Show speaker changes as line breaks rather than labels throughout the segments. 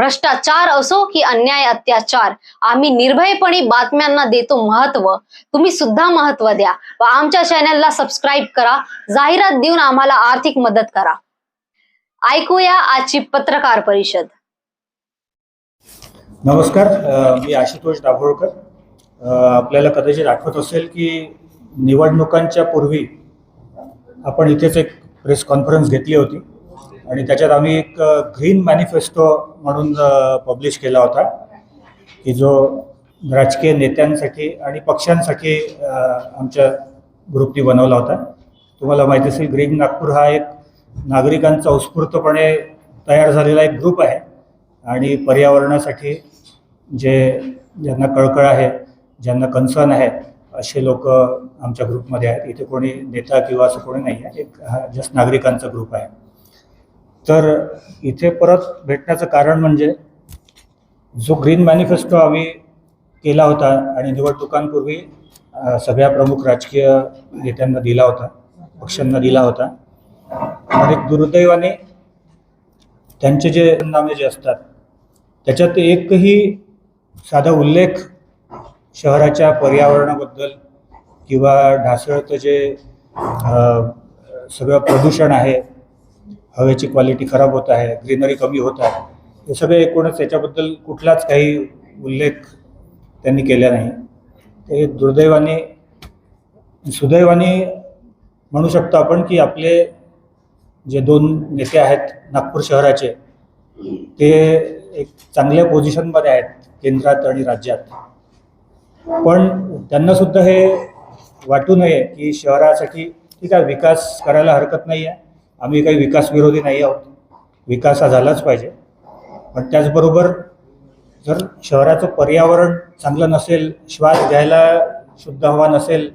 भ्रष्टाचार असो की अन्याय अत्याचार आम्ही निर्भयपणे बातम्यांना देतो महत्त्व. तुम्ही सुद्धा महत्त्व द्या व आमच्या चॅनलला सबस्क्राईब करा. जाहिरात देऊन आम्हाला आर्थिक मदत करा. ऐकूया आजची पत्रकार परिषद.
नमस्कार मी आशुतोष दाभोळकर. आपल्याला कदाचित आठवत असेल की निवडणुकांच्या पूर्वी आपण इथेच एक प्रेस कॉन्फरन्स घेतली होती. आणि त्याच्यात आम्ही एक ग्रीन मॅनिफेस्टो म्हणून पब्लिश केला होता की जो राजकीय नेत्यांसाठी आणि पक्षांसाठी आमच्या ग्रुपनी बनवला होता. तुम्हाला माहिती असेल ग्रीन नागपूर हा एक नागरिकांचा उत्स्फूर्तपणे तयार झालेला एक ग्रुप आहे. आणि पर्यावरणासाठी जे ज्यांना कळकळ आहे ज्यांना कन्सर्न आहे असे लोक आमच्या ग्रुपमध्ये आहेत. इथे कोणी नेता किंवा असं कोणी नाही आहे. एक हा जस्ट नागरिकांचा ग्रुप आहे. तर इथे परत भेटण्याचं कारण म्हणजे जो ग्रीन मॅनिफेस्टो आम्ही केला होता आणि निवडणुकांपूर्वी सगळ्या प्रमुख राजकीय नेत्यांना दिला होता पक्षांना दिला होता. आणि दुर्दैवाने त्यांचे जे नामे जे असतात त्याच्यात एकही साधा उल्लेख शहराच्या पर्यावरणाबद्दल किंवा ढासळतं जे सगळं प्रदूषण आहे हवेची क्वालिटी खराब होत आहे ग्रीनरी कमी होत आहे. हे सगळे एकूणच त्याच्याबद्दल कुठलाच काही उल्लेख त्यांनी केला नाही. ते दुर्दैवाने सुदैवाने म्हणू शकतो आपण की आपले जे दोन नेते आहेत नागपूर शहराचे ते एक चांगल्या पोझिशनमध्ये आहेत केंद्रात आणि राज्यात. पण त्यांनासुद्धा हे वाटू नये की शहरासाठी ठीक आहे विकास करायला हरकत नाही आहे आम्ही काही विकास विरोधी नाही आहोत. विकास हा झालाच पाहिजे. पण त्याचबरोबर जर शहराचं पर्यावरण चांगलं नसेल श्वास घ्यायला शुद्ध हवा नसेल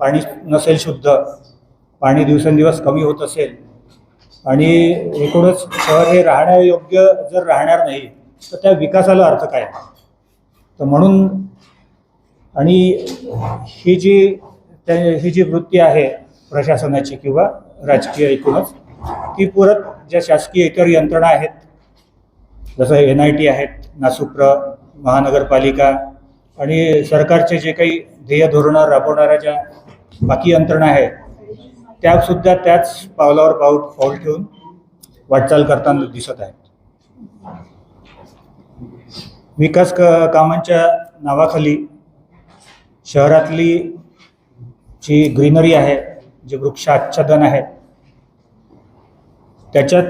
पाणी नसेल शुद्ध पाणी दिवसेंदिवस कमी होत असेल आणि एकूणच शहर हे राहण्यायोग्य जर राहणार नाही तर त्या विकासाला अर्थ काय? तर म्हणून आणि ही जी त्या ही जी वृत्ती आहे प्रशासनाची किंवा राजकीय एकूणच ती परत ज्या शासकीय इतर यंत्रणा आहेत जसं एन आय टी आहेत नासुप्र महानगरपालिका आणि सरकारचे जे काही ध्येय धोरणं राबवणाऱ्या ज्या बाकी यंत्रणा आहेत त्यासुद्धा त्याच पावलावर पाऊल पाऊल ठेवून वाटचाल करताना दिसत आहेत. विकास क कामांच्या नावाखाली शहरातली जी ग्रीनरी आहे जे वृक्षाच्छादन आहे त्याच्यात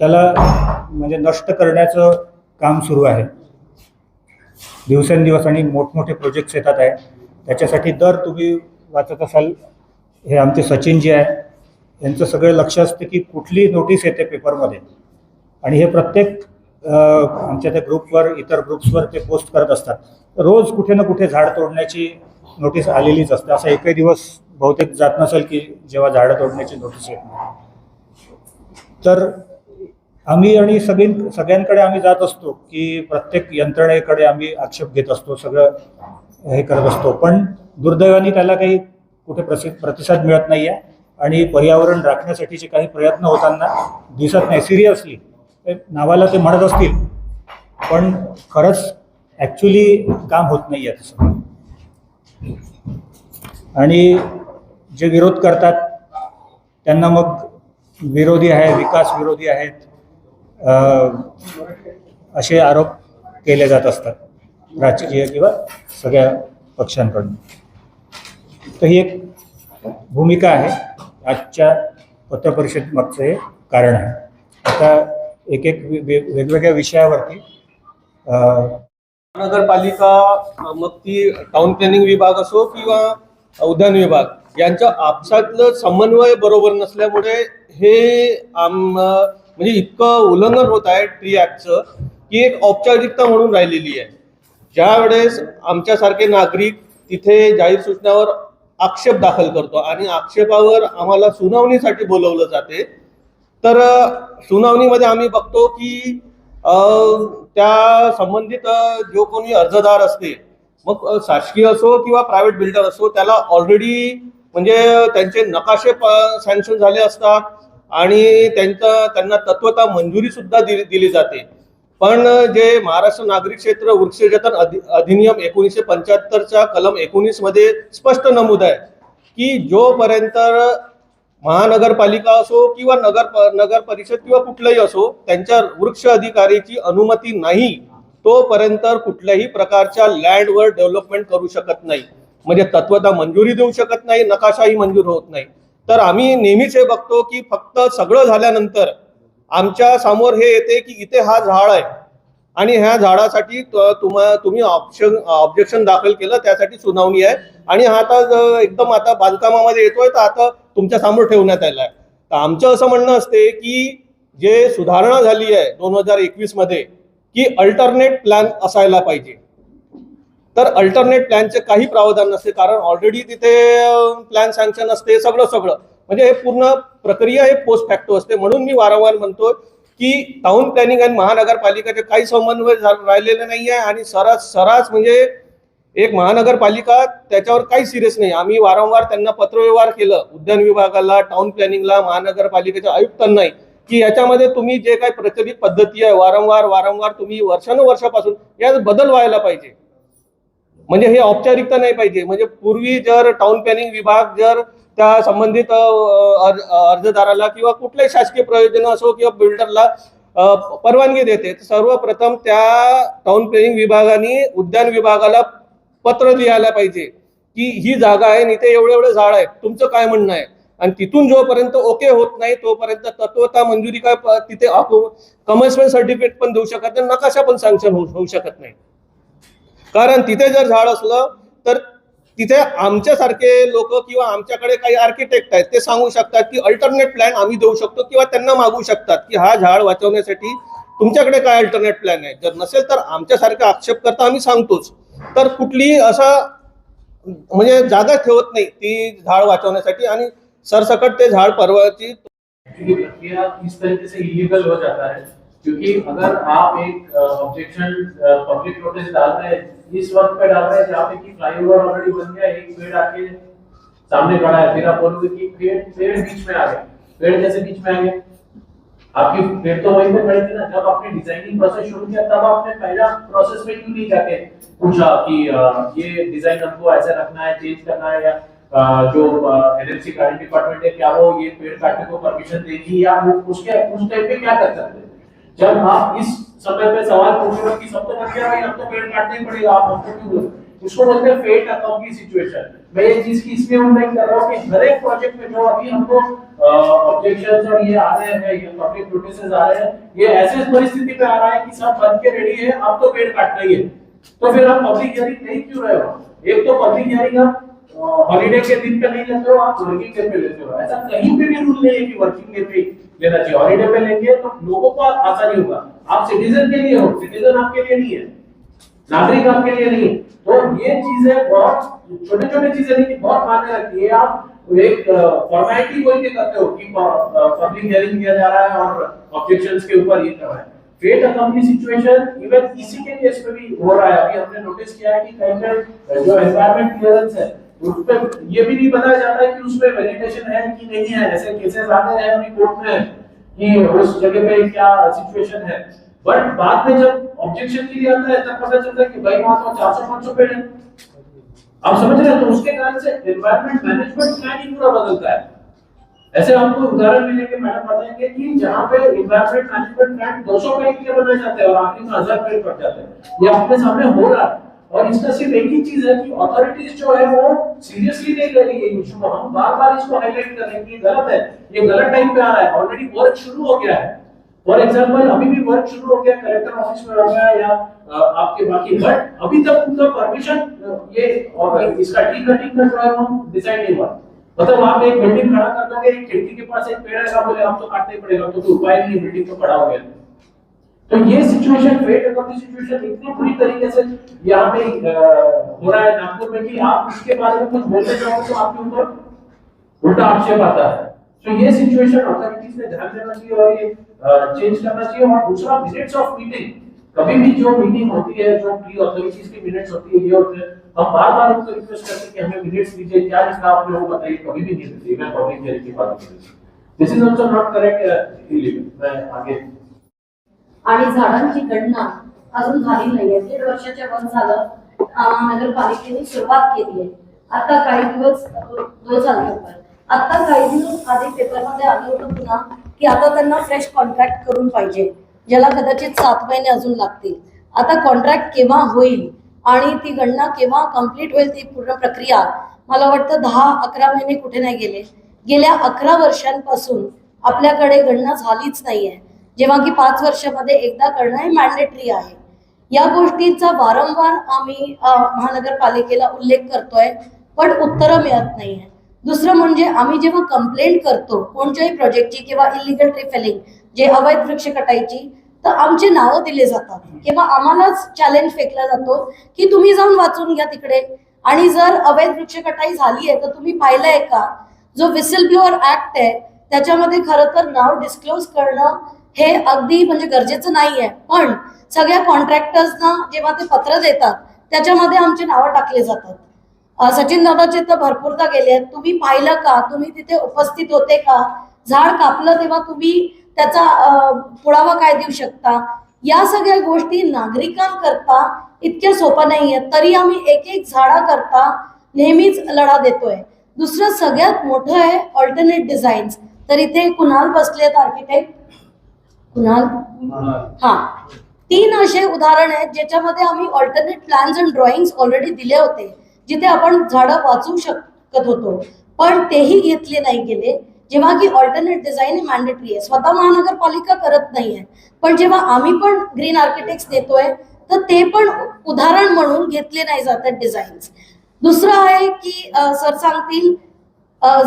त्याला म्हणजे नष्ट करण्याचं काम सुरू आहे. दिवसेंदिवस आणि मोठमोठे प्रोजेक्ट्स येतात आहे. त्याच्यासाठी दर तुम्ही वाचत असाल हे आमचे सचिन जे आहे. यांचं सगळं लक्ष असतं की कुठली नोटीस येते पेपरमध्ये आणि हे प्रत्येक आमच्या त्या ग्रुपवर इतर ग्रुप्सवर ते पोस्ट करत असतात. रोज कुठे ना कुठे झाड तोडण्याची नोटीस आलेलीच असते. असा एकही दिवस बहुतेक जात नसेल की जेव्हा झाडं तोडण्याची नोटीस येत नाही. तर आम्ही आणि सगळी सगळ्यांकडे आम्ही जात असतो की प्रत्येक यंत्रणेकडे आम्ही आक्षेप घेत असतो सगळं हे करत असतो. पण दुर्दैवाने त्याला काही कुठे प्रसि प्रतिसाद मिळत नाही आहे आणि पर्यावरण राखण्यासाठीचे काही प्रयत्न होताना दिसत नाही. सिरियसली नावाला ते म्हणत असतील पण खरंच ॲक्च्युली काम होत नाही आहे तसं. आणि जे विरोध करतात त्यांना मग विरोधी आहे विकास विरोधी आहेत असे आरोप केले जात असतात राजकीय किंवा सगळ्या पक्षांकडून. तर ही एक भूमिका आहे. आजच्या पत्रपरिषद मागचं हे कारण आहे. आता एक एक वेगवेगळ्या विषयावरती
महानगरपालिका मग ती टाउन प्लॅनिंग विभाग असो किंवा उद्यान विभाग यांच्या आपसातलं समन्वय बरोबर नसल्यामुळे हे आम म्हणजे इतकं उल्लंघन होत आहे ट्री ऍक्टचं की एक औपचारिकता म्हणून राहिलेली आहे. ज्या वेळेस आमच्यासारखे नागरिक तिथे जाहीर सूचनावर आक्षेप दाखल करतो आणि आक्षेपावर आम्हाला सुनावणीसाठी बोलवलं जाते तर सुनावणीमध्ये आम्ही बघतो की त्या संबंधित जो कोणी अर्जदार असते मग शासकीय असो किंवा प्रायव्हेट बिल्डर असो त्याला ऑलरेडी म्हणजे त्यांचे नकाशे सँक्शन झाले असतात आणि त्यांचा त्यांना तत्वता मंजुरी सुद्धा दिली दिली जाते. पण जे महाराष्ट्र नागरिक क्षेत्र वृक्षजतन अधि- अधिनियम एकोणीसशे पंच्याहत्तरच्या कलम एकोणीसमध्ये स्पष्ट नमूद आहे की जोपर्यंत महानगरपालिका असो किंवा नगर प- नगर परिषद किंवा कुठलंही असो त्यांच्या वृक्ष अधिकारीची अनुमती नाही तोपर्यंत कुठल्याही प्रकारच्या लँडवर डेव्हलपमेंट करू शकत नाही. म्हणजे तत्वता मंजुरी देऊ शकत नाही नकाशाही मंजूर होत नाही. तर आम्ही नेहमीच हे बघतो की फक्त सगळं झाल्यानंतर आमच्यासमोर हे येते की इथे हा झाड आहे. आणि ह्या झाडासाठी तुम्हा तुम्ही ऑप्शन ऑब्जेक्शन दाखल केलं त्यासाठी सुनावणी आहे. आणि हा आता एकदम आता बांधकामामध्ये येतोय तर आता तुमच्यासमोर ठेवण्यात आला आहे. तर आमचं असं म्हणणं असते की जे सुधारणा झाली आहे दोन हजार एकवीसमध्ये की अल्टरनेट प्लॅन असायला पाहिजे. तर अल्टरनेट प्लॅनचे काही प्रावधान नसते कारण ऑलरेडी तिथे प्लॅन सँक्शन असते सगळं सगळं. म्हणजे हे पूर्ण प्रक्रिया हे पोस्ट फॅक्टो असते. म्हणून मी वारंवार म्हणतो की टाउन प्लॅनिंग आणि महानगरपालिकेचे काही समन्वय राहिलेले नाही आहे आणि सरास सरास म्हणजे एक महानगरपालिका त्याच्यावर काही सिरियस नाही. आम्ही वारंवार त्यांना पत्रव्यवहार केलं. उद्यान विभागाला टाउन प्लॅनिंगला महानगरपालिकेच्या आयुक्तांनाही की याच्यामध्ये तुम्ही जे काही प्रचलित पद्धती आहे वारंवार वारंवार तुम्ही वर्षानुवर्षापासून यात बदल व्हायला पाहिजे. म्हणजे हे औपचारिकता नाही पाहिजे. म्हणजे पूर्वी जर टाउन प्लॅनिंग विभाग जर त्या संबंधित अर्जदाराला किंवा कुठल्याही शासकीय प्रयोजन असो किंवा बिल्डरला परवानगी देते सर्वप्रथम त्या टाउन प्लॅनिंग विभागाने उद्यान विभागाला पत्र लिहायला पाहिजे की ही जागा आहे आणि इथे एवढे एवढे झाड आहे. तुमचं काय म्हणणं आहे? आणि तिथून जोपर्यंत ओके होत नाही तोपर्यंत तत्वता मंजुरी काय तिथे कमर्शियल सर्टिफिकेट पण देऊ शकत नाही नकाशा पण सँक्शन होऊ होऊ शकत नाही. कारण तिथे जर झाड असलं तर तिथे आमच्यासारखे लोक किंवा आमच्याकडे काही आर्किटेक्ट आहेत ते सांगू शकतात की अल्टरनेट प्लॅन आम्ही देऊ शकतो किंवा त्यांना मागू शकतात की हा झाड वाचवण्यासाठी तुमच्याकडे काय अल्टरनेट प्लॅन आहे. जर नसेल तर आमच्यासारखा आक्षेप करता आम्ही सांगतोच. तर कुठलीही असा म्हणजे जागा ठेवत नाही ती झाड वाचवण्यासाठी आणि सरसकट ते झाड परवाची
क्योंकि अगर आप एक ऑब्जेक्शन पब्लिक नोटिस डाल रहे हैं, इस वक्त पे डाल रहे हैं जहाँ पे कि फ्लाईओवर ऑलरेडी बन गया, एक पेड़ आके सामने खड़ा है, फिर आप बोलोगे कि पेड़ पेड़ बीच में आ गए, पेड़ जैसे बीच में आ गए। आपकी पेड़ तो वहीं पे खड़ी थी ना, जब आपने डिज़ाइनिंग प्रोसेस शुरू किया, तब आपने पहला प्रोसेस में क्यों नहीं जाके पूछा कि ये डिज़ाइन हमको ऐसे रखना है चेंज करना है, या जो एनएमसी गार्डन डिपार्टमेंट है, क्या वो ये पेड़ काटने को परमिशन देगी, या उसके, उस टाइम पे क्या कर सकते हैं? जब आप इस समय पे सवाल पूछोगे कि सब तो बन गया भाई अब तो पेड़ काटना ही पड़ेगा, आप हमको क्यों बोल इसको बोलते हैं फेट अकॉम्पली सिचुएशन मैं ये चीज़ की इसलिए उल्लेख कर रहा हूँ कि हर एक प्रोजेक्ट में जो अभी हमको ऑब्जेक्शंस और ये आ रहे हैं, ये पब्लिक नोटिसेस आ रहे हैं, ये ऐसे परिस्थिति पे आ रहा है कि सब बन के रेडी है, अब तो पेड़ काटना ही है। तो फिर आप पब्लिक हियरिंग नहीं क्यों रहे हो? एक तो पब्लिक हियरिंग आप हॉलीडे के दिन पे नहीं लेते हो, आप वर्किंग डे पे लेते हो। ऐसा कहीं पे भी रूल नहीं है कि वर्किंग डे पे लेना चाहिए हॉलीडे पे लेंगे तो लोगों को आसानी होगा। आप सिटीजन के लिए हो सिटीजन आपके लिए नहीं है। नागरिक आपके लिए नहीं तो ये चीज़ें बहुत छोटे छोटे चीज़ें नहीं बहुत मायने रखती है। आप एक फॉर्मेलिटी बोल के करते हो कि पब्लिक हियरिंग दिया जा रहा है और ऑब्जेक्शंस के ऊपर ये कर रहा है। फेट अकम्पनी सिचुएशन इवन इसी के केस में भी हो रहा है। अभी हमने नोटिस किया है कि कहीं पे जो एनवायरमेंट क्लियरेंस है उस पे ये भी नहीं बताया जाता है कि उसमें वेजिटेशन है कि नहीं है, ऐसे केसेस आते हैं अभी कोर्ट में कि उस जगह पे क्या सिचुएशन है। बट बाद में जब ऑब्जेक्शन के लिए आता है, तब पता चलता है कि भाई वहाँ तो चार सौ, पाँच सौ पेड़ है। आप समझ रहे हैं? तो उसके कारण से एनवायरमेंट मैनेजमेंट प्लान ही पूरा बदलता है। ऐसे आपको उदाहरण मिले के मैडम बताएँगे कि जहाँ पे इन्वायरमेंट मैनेजमेंट प्लान 200 पेड़ के लिए बनाए जाते हैं और आखिर में हज़ार पेड़ कट जाते हैं। ये अपने सामने हो रहा है। और इसका सिर्फ़ एक ही चीज़ है कि अथॉरिटीज जो है वो सीरियसली नहीं ले रही है इशू को हम बार बार इसको हाईलाइट कर रहे हैं कि गलत है। ये गलत टाइम पे आ रहा है। ऑलरेडी वर्क शुरू हो गया है। फॉर एग्ज़ाम्पल अभी भी वर्क शुरू हो गया कलेक्टर ऑफ़िस में हो गया या आपके बाकी बट अभी तक उनका परमिशन ये, और इसका टी कटिंग का जो है वो डिसाइड नहीं हुआ। मतलब आप एक बिल्डिंग खड़ा कर दोगे, एक खिड़की के पास एक पेड़ है बोले हम तो काटना ही पड़ेगा तो उपाय नहीं बिल्डिंग तो खड़ा हो गया। तो ये सिचुएशन फेट अकॉर्डिंग सिचुएशन इतनी बुरी तरीके से यहाँ पे हो रहा है नागपुर में कि आप इसके बारे में कुछ बोलते जाओ तो आपके ऊपर उल्टा आक्षेप आता है। तो ये सिचुएशन अथॉरिटी चीज़ पे ध्यान देना चाहिए और ये चेंज करना चाहिए और दूसरा मिनट्स ऑफ़ मीटिंग कभी भी जो मीटिंग होती है, जो प्री अथॉरिटीज की मिनट्स होती है, ये होते हैं। हम बार बार उनको रिक्वेस्ट करते हैं कि हमें मिनट्स दीजिए, क्या लिखा आपने वो बताइए कभी भी नहीं देते इवन पब्लिक हियरिंग की बात करें this is also not correct मैं आगे
आणि झाडांची गणना अजून झाली नाहीये. दीड वर्षाच्या वर झालं. नगरपालिकेने सुरुवात केली आहे. आता काही दिवस रोज आता काही दिवस आधी पेपरमध्ये आलं होतं पुन्हा की आता त्यांना फ्रेश कॉन्ट्रॅक्ट करून पाहिजे ज्याला कदाचित सात महिने अजून लागतील. आता कॉन्ट्रॅक्ट केव्हा होईल आणि ती गणना केव्हा कंप्लीट होईल ती पूर्ण प्रक्रिया मला वाटतं दहा अकरा महिने कुठे नाही गेले. गेल्या अकरा वर्षांपासून आपल्याकडे गणना झालीच नाहीये. जेव्हा की पाच वर्षामध्ये एकदा करणं हे मॅन्डेटरी आहे. या गोष्टींचा वारंवार आम्ही महानगरपालिकेला उल्लेख करतोय पण उत्तरं मिळत नाहीये. दुसरं म्हणजे आम्ही जेव्हा कंप्लेंट करतो कोणत्याही प्रोजेक्टची किंवा इलिगल ट्रिफेलिंग जे अवैध वृक्ष कटाईची तर आमचे नावं दिले जातात. किंवा आम्हालाच चॅलेंज फेकला जातो की तुम्ही जाऊन वाचून घ्या तिकडे. आणि जर अवैध वृक्ष कटाई झाली आहे तर तुम्ही पाहिलंय का? जो विसिल ब्लोअर ऍक्ट आहे त्याच्यामध्ये खरं तर नाव डिस्क्लोज करणं हे अगदी म्हणजे गरजेचं नाहीये. पण सगळ्या कॉन्ट्रॅक्टर्सना जेव्हा ते पत्र देतात त्याच्यामध्ये आमचे नावं टाकले जातात. सचिन दादाचे तर भरपूरदा गेले आहेत. तुम्ही पाहिलं का? तुम्ही तिथे उपस्थित होते का? झाड कापलं तेव्हा तुम्ही त्याचा पुरावा काय देऊ शकता? या सगळ्या गोष्टी नागरिकांकरता इतक्या सोपा नाही आहेत तरी आम्ही एक एक झाडाकरता नेहमीच लढा देतोय. दुसरं सगळ्यात मोठं आहे ऑल्टरनेट डिझाईन्स तर इथे कुणाल बसले आहेत आर्किटेक्ट कुणाल? हा. तीन असे उदाहरण आहेत ज्याच्यामध्ये आम्ही alternate plans and drawing already दिले होते जिथे आपण झाडं वाचू शकत होतो. पण तेही घेतले नाही गेले. जेव्हा की ऑल्टरनेट डिझाईन हे मॅन्डेटरी आहे. स्वतः महानगरपालिका करत नाहीये पण जेव्हा आम्ही पण ग्रीन आर्किटेक्ट देतोय तर ते पण उदाहरण म्हणून घेतले नाही जातात डिझाईन्स दुसरं आहे की सर सांगतील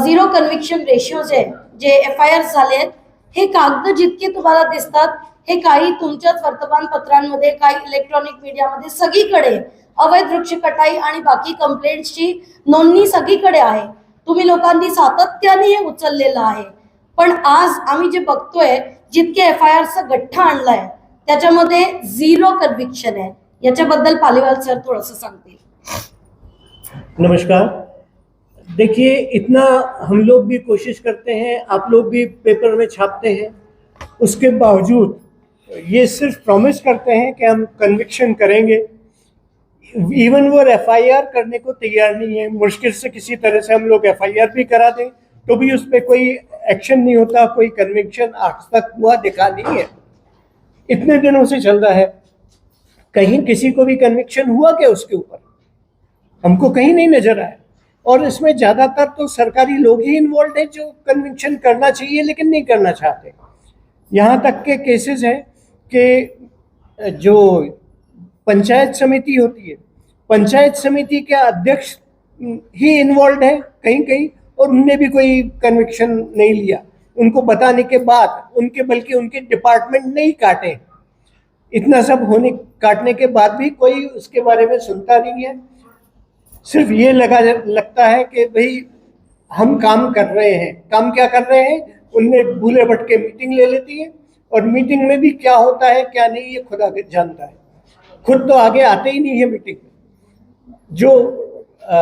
झिरो कन्व्हिक्शन रेशिओ जे जे एफ आय आर झाले आहेत. हे कागद जितके तुम्हाला दिसतात हे काही तुमच्याच वर्तमानपत्रांमध्ये काही इलेक्ट्रॉनिक मीडियामध्ये सगळीकडे अवैध वृक्ष कटाई आणि बाकी कंप्लेंट्सची नोंदणी सगळीकडे आहे. तुम्ही लोकांनी सातत्याने हे उचललेलं आहे. पण आज आम्ही जे बघतोय जितके एफ आय आरचा गठ्ठा आणलाय त्याच्यामध्ये झिरो कन्व्हिक्शन आहे. याच्याबद्दल पालिवाल सर थोडस सांगतील.
नमस्कार. देखिए, इतना हम लोग भी कोशिश करते हैं, आप लोग भी पेपर में छापते हैं। उसके बावजूद, ये सिर्फ़ प्रॉमिस करते हैं कि हम कन्विक्शन करेंगे। इवन वो एफआईआर करने को तैयार नहीं है। मुश्किल से किसी तरह से हम लोग एफआईआर भी करा दें तो भी उस पर कोई एक्शन नहीं होता, कोई कन्विक्शन आज तक हुआ दिखा नहीं है। इतने दिनों से चल रहा है। कहीं किसी को भी कन्विक्शन हुआ क्या उसके ऊपर? हमको कहीं नहीं नज़र आया। और इसमें ज़्यादातर तो सरकारी लोग ही इन्वॉल्व हैं जो कन्विक्शन करना चाहिए, लेकिन नहीं करना चाहते। यहाँ तक के केसेस हैं कि जो पंचायत समिति होती है, पंचायत समिति के अध्यक्ष ही इन्वॉल्व है कहीं कहीं और उनने भी कोई कन्विक्शन नहीं लिया। उनको बताने के बाद, उनके, बल्कि उनके डिपार्टमेंट नहीं काटे। इतना सब होने, काटने के बाद भी कोई उसके बारे में सुनता नहीं है। सिर्फ़ ये लगा लगता है कि भाई हम काम कर रहे हैं। काम क्या कर रहे हैं? उनने भूले भटके मीटिंग ले लेती है और मीटिंग में भी क्या होता है क्या नहीं ये खुदा के जानता है। खुद तो आगे आते ही नहीं है मीटिंग। में जो अ,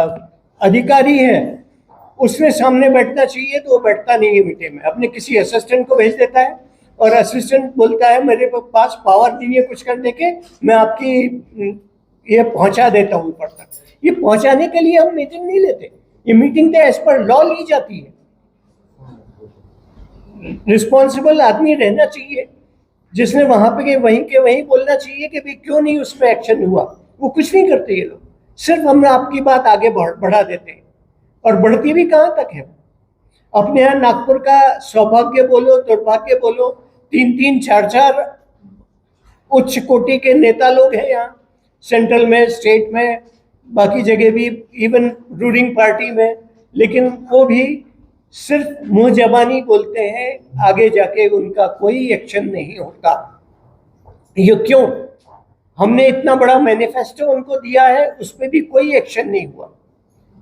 अधिकारी है उसने सामने बैठना चाहिए तो वो बैठता नहीं है मीटिंग में। अपने किसी असिस्टेंट को भेज देता है और असिस्टेंट बोलता है मेरे पास पावर नहीं है कुछ करने के। मैं आपकी ये पहुँचा देता हूँ ऊपर तक। ये पहुँचाने के लिए हम मीटिंग नहीं लेते। ये मीटिंग तो एज पर लॉ ली जाती है। रिस्पॉन्सिबल आदमी रहना चाहिए। जिसने वहाँ पे के वहीं के वहीं बोलना चाहिए कि भाई क्यों नहीं उस पर एक्शन हुआ? वो कुछ नहीं करते ये लोग। सिर्फ़ हम आपकी बात आगे बढ़, बढ़ा देते हैं। और बढ़ती भी कहाँ तक है? अपने यहाँ नागपुर का सौभाग्य बोलो, दुर्भाग्य बोलो तीन तीन चार चार उच्च कोटि के नेता लोग हैं यहाँ। सेंट्रल में स्टेट में बाकी जगह भी इवन रूलिंग पार्टी में। लेकिन वो भी सिर्फ़ मुँह जबानी बोलते हैं आगे जाके उनका कोई एक्शन नहीं होता। ये क्यों? हमने इतना बड़ा मैनिफेस्टो उनको दिया है उस पर भी कोई एक्शन नहीं हुआ।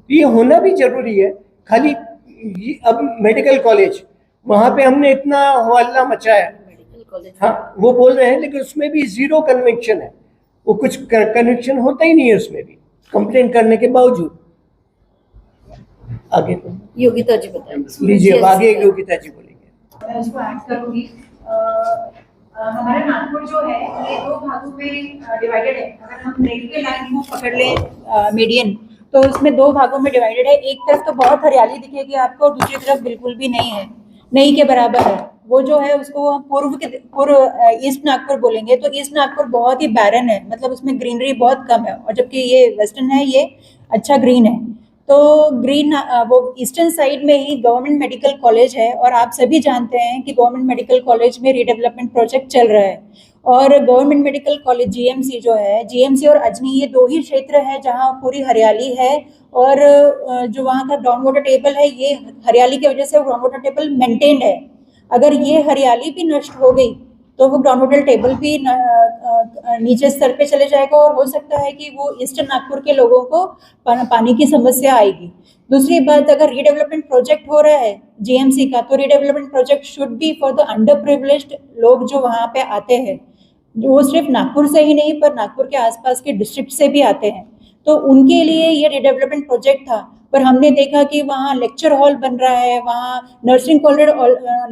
ये होना भी ज़रूरी है। खाली अब मेडिकल कॉलेज वहाँ पे हमने इतना हल्ला मचाया। हाँ वो बोल रहे हैं लेकिन उसमें भी ज़ीरो कन्विक्शन है। वो कुछ कनेक्शन होता ही नहीं है उसमें भी। कंप्लेन करने के बावजूद। आगे तो।
योगिता जी बताएँगे
लीजिए आगे योगिता जी बोलेंगे।
मैं उसको ऐड करूँगी। हमारा नागपुर जो है ये दो भागों में डिवाइडेड है। अगर हम रेलवे लाइन को पकड़ लें मीडियन तो उसमें दो भागों में डिवाइडेड है। एक तरफ़ तो बहुत हरियाली दिखेगी आपको और दूसरी तरफ़ बिल्कुल भी नहीं है। नहीं के बराबर है। वो जो है, उसको हम पूर्व के, पूर्व ईस्ट नागपुर बोलेंगे। तो ईस्ट नागपुर बहुत ही बैरन है। मतलब उसमें ग्रीनरी बहुत कम है। और जबकि ये वेस्टर्न है, ये अच्छा ग्रीन है। तो ग्रीन वो ईस्टर्न साइड में ही गवर्नमेंट मेडिकल कॉलेज है और आप सभी जानते हैं कि गवर्नमेंट मेडिकल कॉलेज में रीडेवलपमेंट प्रोजेक्ट चल रहा है। और गवर्नमेंट मेडिकल कॉलेज जीएमसी जो है जीएमसी और अजनी ये दो ही क्षेत्र है जहाँ पूरी हरियाली है और जो वहाँ का ग्राउंड वाटर टेबल है, ये हरियाली की वजह से ग्राउंड वाटर टेबल मेंटेन्ड है। अगर ये हरियाली भी नष्ट हो गई तो वो ग्राउंड वाटर टेबल भी नीचे स्तर पे चले जाएगा और हो सकता है कि वो ईस्टर्न नागपुर के लोगों को पानी की समस्या आएगी। दूसरी बात, अगर रीडेवलपमेंट प्रोजेक्ट हो रहा है जीएमसी का तो redevelopment project should be for the under privilege लोग जो वहाँ पे आते हैं। वो सिर्फ़ नागपुर से ही नहीं, पर नागपुर के आसपास के डिस्ट्रिक्ट से भी आते हैं। तो उनके लिए ये रीडेवलपमेंट प्रोजेक्ट था। पर हमने देखा कि वहाँ लेक्चर हॉल बन रहा है, वहाँ nursing college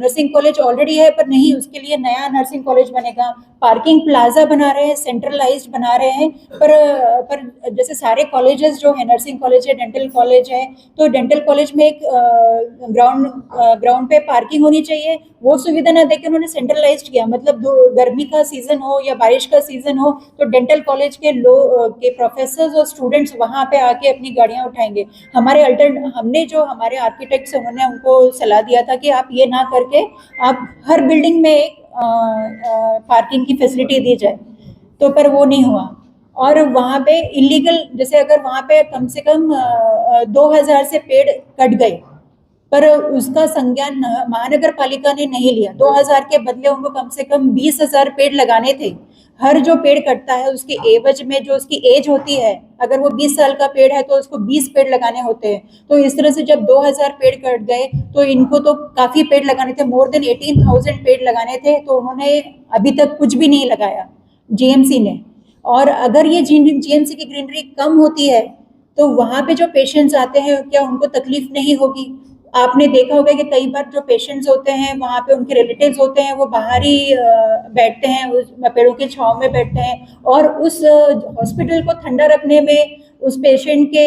nursing college already है, पर नहीं, उसके लिए नया नर्सिंग कॉलेज बनेगा। पार्किंग प्लाजा बना रहे हैं सेंट्रलाइज बना रहे हैं, पर पर जैसे सारे कॉलेजेस जो है नर्सिंग कॉलेज है डेंटल कॉलेज है तो डेंटल कॉलेज में एक ग्राउंड ग्राउंड पे पार्किंग होनी चाहिए। वो सुविधा ना देकर उन्होंने सेंट्रलाइज किया। मतलब गर्मी का सीज़न हो या बारिश का सीज़न हो तो डेंटल कॉलेज के लो के प्रोफेसर और स्टूडेंट्स वहाँ पे आके अपनी गाड़ियाँ उठाएँगे। हमारे अल्टर हमने जो हमारे आर्किटेक्ट्स उन्होंने उनको सलाह दिया था कि आप ये ना करके आप हर बिल्डिंग में एक पार्किंग की फैसिलिटी दी जाए। तो पर वो नहीं हुआ। और वहाँ पे इलीगल जैसे अगर वहाँ पे कम से कम दो हज़ार से पेड़ कट गए। पर उसका संज्ञान महानगर पालिका ने नहीं लिया। 2000 के बदले उनको कम से कम 20000 पेड़ लगाने थे। हर जो पेड़ कटता है, उसके एवज में जो उसकी एज होती है, अगर वो 20 साल का पेड़ है तो उसको 20 पेड़ लगाने होते हैं। तो इस तरह से जब 2000 पेड़ कट गए तो इनको तो काफ़ी पेड़ लगाने थे मोर देन 18000 पेड़ लगाने थे तो उन्होंने अभी तक कुछ भी नहीं लगाया जीएमसी ने। और अगर ये जीएमसी की ग्रीनरी कम होती है तो वहाँ पे जो पेशेंट्स आते हैं, क्या उनको तकलीफ़ नहीं होगी? आपने देखा होगा कि कई बार जो पेशेंट्स होते हैं, वहाँ पे उनके रिलेटिव्स होते हैं, वो बाहर ही बैठते हैं, उस पेड़ों के छाव में बैठते हैं और उस हॉस्पिटल को ठंडा रखने में उस पेशेंट के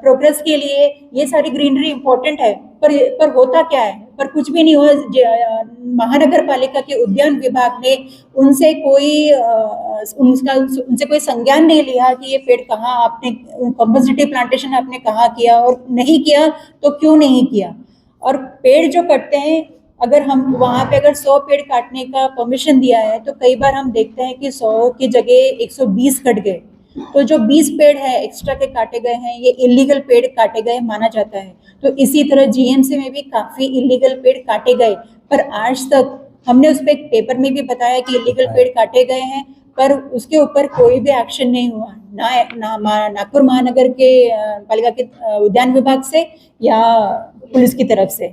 प्रोग्रेस के लिए ये सारी ग्रीनरी इंपॉर्टेंट है, पर पर होता क्या है? पर कुछ भी नहीं हुआ महानगर पालिका के उद्यान विभाग ने उनसे कोई उनका, उनसे कोई संज्ञान नहीं लिया कि ये पेड़ कहाँ आपने कंपल्सिटी प्लांटेशन आपने कहाँ किया और नहीं किया तो क्यों नहीं किया? और पेड़ जो कटते हैं, अगर हम, वहाँ पे अगर 100 पेड़ काटने का परमिशन दिया है तो कई बार हम देखते हैं कि 100 की जगह 120 कट गए। तो जो 20 पेड़ है एक्स्ट्रा के काटे गए हैं, ये इलीगल पेड़ काटे गए माना जाता है। तो इसी तरह जीएमसी में भी काफ़ी इलीगल पेड़ काटे गए। पर आज तक हमने उस पर एक पेपर में भी बताया कि इलीगल पेड़ काटे गए हैं, पर उसके ऊपर कोई भी एक्शन नहीं हुआ। ना ना नागपुर महानगर के पालिका के उद्यान विभाग से या पुलिस की तरफ़ से।